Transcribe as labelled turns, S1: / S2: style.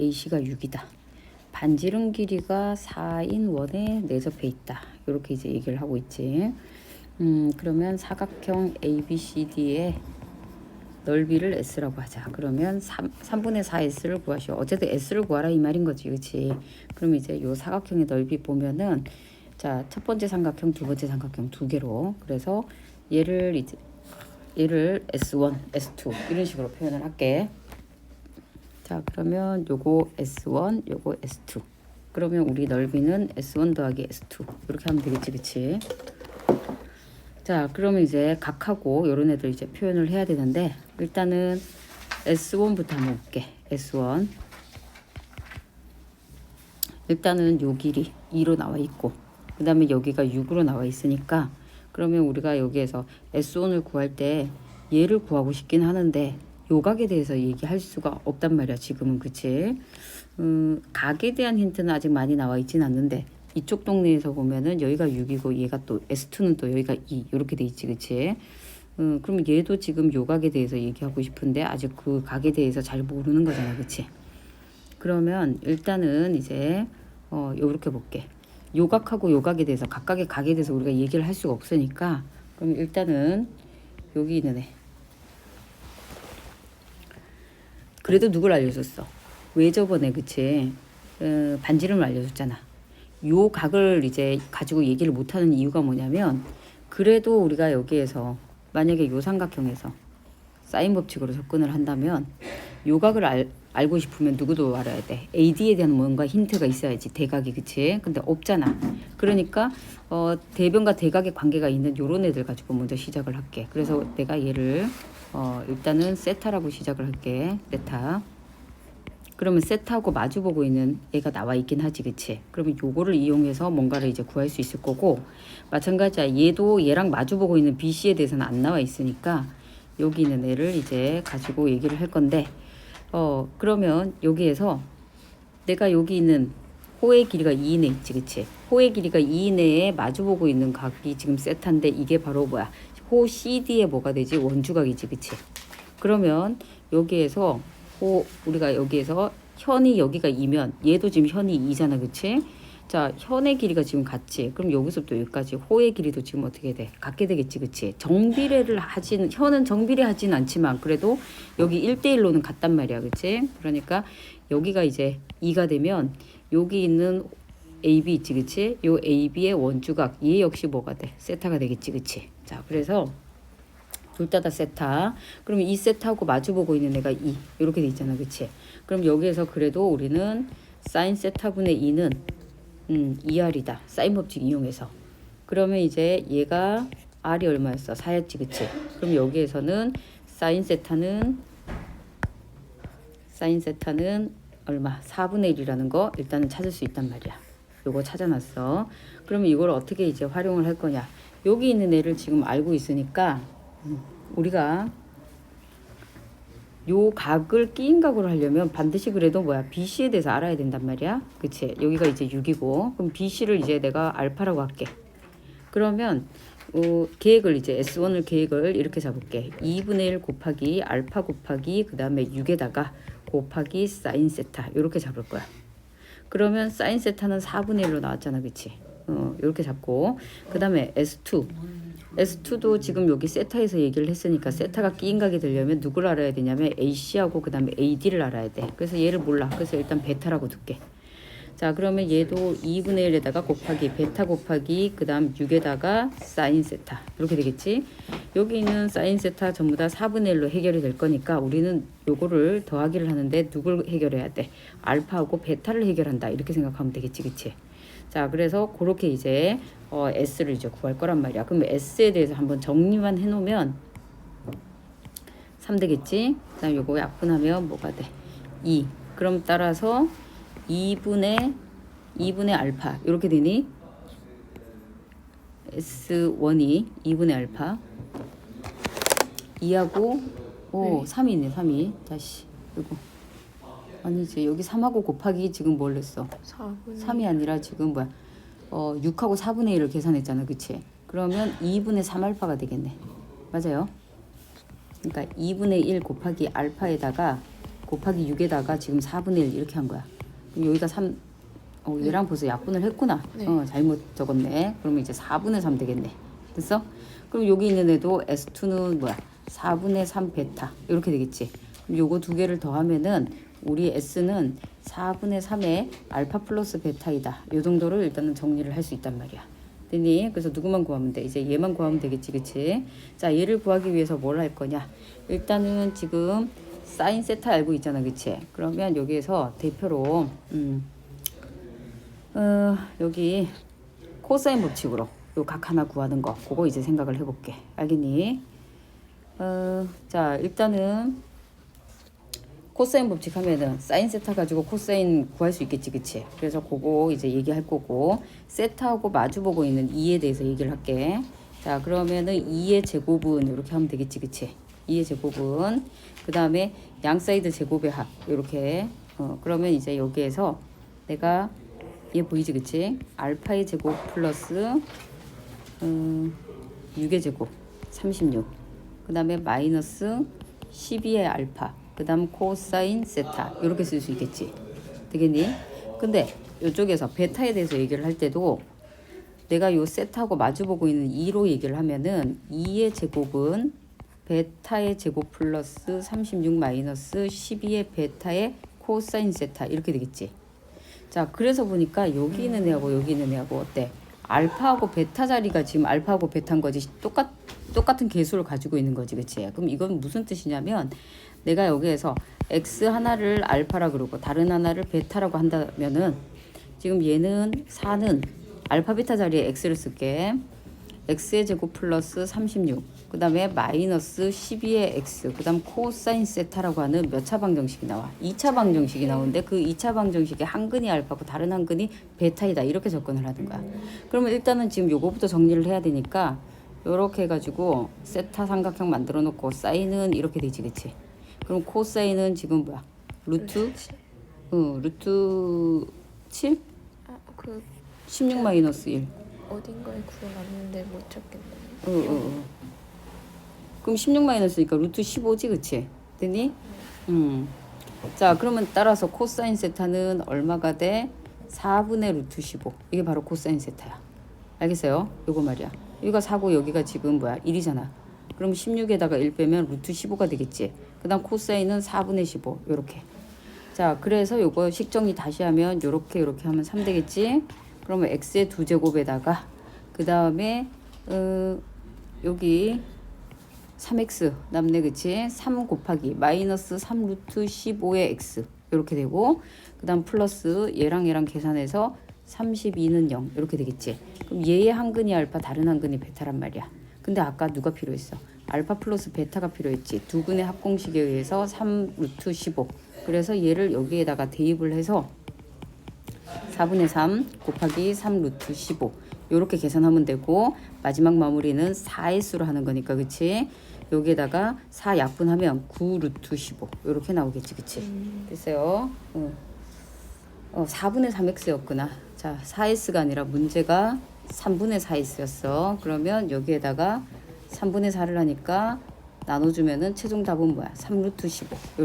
S1: AC가 6이다. 반지름 길이가 4인 원에 내접해 있다. 이렇게 이제 얘기를 하고 있지. 음, 그러면 사각형 ABCD의 넓이를 S라고 하자. 그러면 3, 3분의 4 S를 구하시오. 어쨌든 S를 구하라 이 말인 거지. 그치? 그럼 이제 요 사각형의 넓이 보면은 자, 첫 번째 삼각형, 두 번째 삼각형 두 개로. 그래서 얘를 이제 얘를 S1, S2 이런 식으로 표현을 할게. 자, 그러면 요거 S1, 요거 S2. 그러면 우리 넓이는 S1 더하기 S2. 이렇게 하면 되겠지, 그치? 자, 그러면 이제 각하고 요런 애들 이제 표현을 해야 되는데 일단은 S1부터 한번 볼게. S1. 일단은 요 길이 2로 나와 있고 그 다음에 여기가 6으로 나와 있으니까 그러면 우리가 여기에서 S1을 구할 때 얘를 구하고 싶긴 하는데 요 각에 대해서 얘기할 수가 없단 말이야 지금은 그치 음, 각에 대한 힌트는 아직 많이 나와 있진 않는데 이쪽 동네에서 보면은 여기가 6이고 얘가 또 S2는 또 여기가 2 이렇게 돼 있지 그치 음, 그럼 얘도 지금 요 각에 대해서 얘기하고 싶은데 아직 그 각에 대해서 잘 모르는 거잖아 그치 그러면 일단은 이제 어 요렇게 볼게. 요각하고 요각에 대해서 각각의 각에 대해서 우리가 얘기를 할 수가 없으니까 그럼 일단은 여기 있는 애. 그래도 누굴 알려줬어? 왜 저번에 그치? 어, 반지름을 알려줬잖아. 요 각을 이제 가지고 얘기를 못하는 이유가 뭐냐면 그래도 우리가 여기에서 만약에 요 삼각형에서 사인 법칙으로 접근을 한다면 요각을 알, 알고 싶으면 누구도 알아야 돼. AD에 대한 뭔가 힌트가 있어야지. 대각이 그치? 근데 없잖아. 그러니까 어, 대변과 대각의 관계가 있는 요런 애들 가지고 먼저 시작을 할게. 그래서 내가 얘를 어, 일단은 세타라고 시작을 할게. 세타. 그러면 세타하고 마주보고 있는 애가 나와 있긴 하지, 그치? 그러면 요거를 이용해서 뭔가를 이제 구할 수 있을 거고, 마찬가지야. 얘도 얘랑 마주보고 있는 BC에 대해서는 안 나와 있으니까, 여기 있는 애를 이제 가지고 얘기를 할 건데, 어, 그러면 여기에서 내가 여기 있는 호의 길이가 2인에 있지, 그치? 호의 길이가 2인에 마주보고 있는 각이 지금 세타인데, 이게 바로 뭐야? 호 CD의 뭐가 되지? 원주각이지, 그치? 그러면 여기에서 호 우리가 여기에서 현이 여기가 2면 얘도 지금 현이 2잖아 그치? 자 현의 길이가 지금 같지 그럼 여기서부터 여기까지 호의 길이도 지금 어떻게 돼? 같게 되겠지 그치? 정비례를 하진 현은 정비례 하진 않지만 그래도 여기 1대1로는 같단 말이야 그치? 그러니까 여기가 이제 2가 되면 여기 있는 AB 있지 그치? 요 AB의 원주각 얘 역시 뭐가 돼? 세타가 되겠지 그치? 자 그래서 둘 다 다 세타. 그러면 이 세타하고 마주보고 있는 애가 2. 이렇게 돼 있잖아. 그치? 그럼 여기에서 그래도 우리는 사인 세타분의 2는 음, 2R이다. 사인 법칙 이용해서. 그러면 이제 얘가 R이 얼마였어? 4였지. 그치? 그럼 여기에서는 사인 세타는 사인 세타는 얼마? 4분의 1이라는 거 일단은 찾을 수 있단 말이야. 요거 찾아놨어. 그러면 이걸 어떻게 이제 활용을 할 거냐? 여기 있는 애를 지금 알고 있으니까 우리가 요 각을 끼인 각으로 하려면 반드시 그래도 뭐야 BC에 대해서 알아야 된단 말이야. 그치? 여기가 이제 6이고. 그럼 BC를 이제 내가 알파라고 할게. 그러면 어, 계획을 이제 S1을 계획을 이렇게 잡을게. 2분의 1 곱하기 알파 곱하기 그 다음에 6에다가 곱하기 사인 세타. 이렇게 잡을 거야 그러면 사인 세타는 4분의 1로 나왔잖아 그치 어, 이렇게 잡고 그 다음에 S2 S2도 지금 여기 세타에서 얘기를 했으니까 세타가 끼인 각이 되려면 누구를 알아야 되냐면 AC하고 그 다음에 AD를 알아야 돼. 그래서 얘를 몰라. 그래서 일단 베타라고 둘게. 자 그러면 얘도 2분의 1에다가 곱하기 베타 곱하기 그 다음 6에다가 사인 세타 이렇게 되겠지. 여기 있는 사인 세타 전부 다 4분의 1로 해결이 될 거니까 우리는 요거를 더하기를 하는데 누굴 해결해야 돼? 알파하고 베타를 해결한다. 이렇게 생각하면 되겠지. 그치? 자, 그래서 그렇게 이제 어, S를 이제 구할 거란 말이야. 그럼 S에 대해서 한번 정리만 해놓으면 3 되겠지? 그 다음 요거 약분하면 뭐가 돼? 2. 그럼 따라서 2분의 2분의 알파 이렇게 되니? S1이 2분의 알파 2하고 오 3이 있네 3이 다시 이거 아니지 여기 3하고 곱하기 지금 뭘 했어?
S2: 4분의
S1: 3이 아니라 지금 뭐야? 어, 6하고 4분의 1을 계산했잖아. 그치? 그러면 2분의 3 알파가 되겠네. 맞아요? 그러니까 2분의 1 곱하기 알파에다가 곱하기 6에다가 지금 4분의 1 이렇게 한 거야. 그럼 여기가 3, 어, 얘랑 벌써 약분을 했구나.
S2: 네.
S1: 어, 잘못 적었네. 그러면 이제 4분의 3 되겠네. 됐어? 그럼 여기 있는 애도 S2는 뭐야? 4분의 3 베타. 이렇게 되겠지. 그럼 요거 두 개를 더하면은 우리 S는 4분의 3의 알파 플러스 베타이다. 요 정도를 일단은 정리를 할 수 있단 말이야. 되니? 그래서 누구만 구하면 돼? 이제 얘만 구하면 되겠지, 그치? 자, 얘를 구하기 위해서 뭘 할 거냐? 일단은 지금 사인 세타 알고 있잖아, 그치? 그러면 여기에서 대표로, 음, 어, 여기 코사인 법칙으로 요 각 하나 구하는 거, 그거 이제 생각을 해볼게. 알겠니? 어, 자, 일단은 코사인 법칙 하면은 사인 세타 가지고 코사인 구할 수 있겠지, 그치? 그래서 그거 이제 얘기할 거고 세타하고 마주보고 있는 2에 대해서 얘기를 할게. 자, 그러면은 2의 제곱은 이렇게 하면 되겠지, 그치? 2의 제곱은 그 다음에 양 사이드 제곱의 합 이렇게. 어, 그러면 이제 여기에서 내가 얘 보이지, 그치? 알파의 제곱 플러스 음, 6의 제곱 36. 그 다음에 마이너스 12의 알파. 그 다음 코사인 세타. 이렇게 쓸 수 있겠지. 되겠니? 근데 이쪽에서 베타에 대해서 얘기를 할 때도 내가 요 세타하고 마주보고 있는 2로 얘기를 하면은 2의 제곱은 베타의 제곱 플러스 36 마이너스 12의 베타의 코사인 세타 이렇게 되겠지. 자, 그래서 보니까 여기 있는 애하고 여기 있는 애하고 어때? 알파하고 베타 자리가 지금 알파하고 베타인 거지. 똑같 똑같은 개수를 가지고 있는 거지, 그치? 그럼 이건 무슨 뜻이냐면 내가 여기에서 x 하나를 알파라 그러고 다른 하나를 베타라고 한다면은 지금 얘는 4는 알파 베타 자리에 x를 쓸게. x의 제곱 플러스 36. 그 다음에 마이너스 12의 x. 그 다음 코사인 세타라고 하는 몇 차 방정식이 나와? 2차 방정식이 나오는데 그 2차 방정식의 한 근이 알파고 다른 한 근이 베타이다. 이렇게 접근을 하는 거야. 그러면 일단은 지금 요거부터 정리를 해야 되니까 요렇게 해가지고 세타 삼각형 만들어 놓고 사인은 이렇게 되지, 그치? 그럼 코사인은 지금 뭐야? 루트? 어, 루트 7?
S2: 아, 그
S1: 16 마이너스 1.
S2: 어딘가에 구해놨는데 못 찾겠네요.
S1: 어, 어, 어. 그럼 16 마이너스니까 루트 15지, 그치? 되니? 음. 자, 그러면 따라서 코사인 세타는 얼마가 돼? 4분의 루트 15. 이게 바로 코사인 세타야. 알겠어요? 요거 말이야. 여기가 4고 여기가 지금 뭐야? 1이잖아. 그럼 16에다가 1 빼면 루트 15가 되겠지. 그 다음 코사인은 4분의 15. 요렇게. 자, 그래서 요거 식정리 다시 하면 요렇게 요렇게 하면 3 되겠지? 그러면 x의 두 제곱에다가 그 다음에 어, 여기 3x 남네 그치? 3 곱하기 마이너스 3 루트 15의 x 이렇게 되고 그 다음 플러스 얘랑 얘랑 계산해서 32는 0 이렇게 되겠지. 그럼 얘의 한 근이 알파 다른 한 근이 베타란 말이야. 근데 아까 누가 필요했어? 알파 플러스 베타가 필요했지. 두 근의 합공식에 의해서 3 루트 15 그래서 얘를 여기에다가 대입을 해서 4분의 3 곱하기 3 루트 15 요렇게 계산하면 되고 마지막 마무리는 4의 수로 하는 거니까 그치? 여기에다가 4 약분하면 9 루트 15 요렇게 나오겠지 그치? 됐어요? 어. 어 4분의 3x였구나 자 4s가 아니라 문제가 3분의 4s였어. 그러면 여기에다가 3분의 4를 하니까 나눠주면은 최종 답은 뭐야? 3 루트 15 요렇게